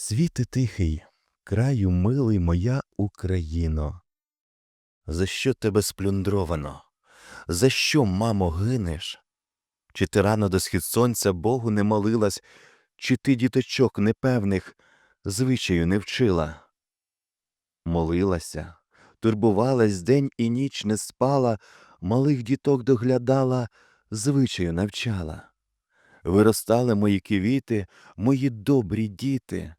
Світи тихий, краю милий моя Україно. За що тебе сплюндровано? За що, мамо, гинеш? Чи ти рано до схід сонця Богу не молилась, чи ти діточок непевних звичаю не вчила? Молилася, турбувалась день і ніч не спала, малих діток доглядала, звичаю навчала. Виростали мої квіти, мої добрі діти.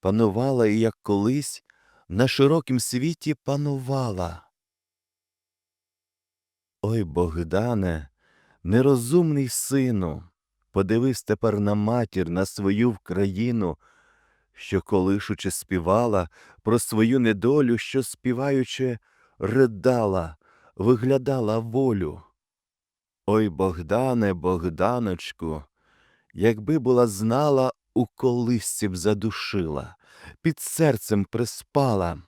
Панувала і як колись на широкім світі панувала. Ой, Богдане, нерозумний сину, подивись тепер на матір, на свою вкраїну, що колишучи співала про свою недолю, що співаючи, ридала, виглядала волю. Ой, Богдане, Богданочку, якби була знала, у колисці б задушила, під серцем приспала.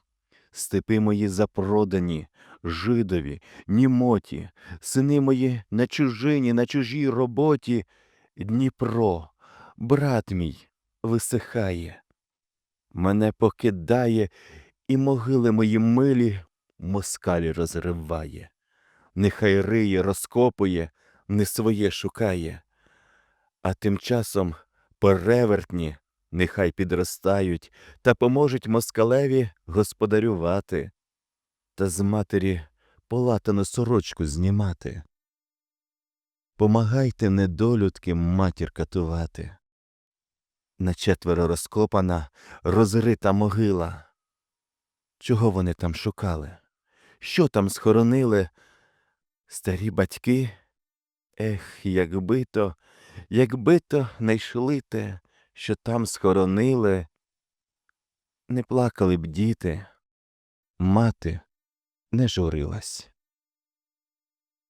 Степи мої запродані, жидові, німоті, сини мої на чужині, на чужій роботі. Дніпро, брат мій, висихає. Мене покидає, і могили мої милі москалі розриває. Нехай риє, розкопує, не своє шукає. А тим часом перевертні нехай підростають та поможуть москалеві господарювати та з матері полатану сорочку знімати. Помагайте недолюдки матір катувати. На четверо розкопана, розрита могила. Чого вони там шукали? Що там схоронили? Старі батьки? Ех, якби то, якби то найшли те, що там схоронили, не плакали б діти, мати не журилась.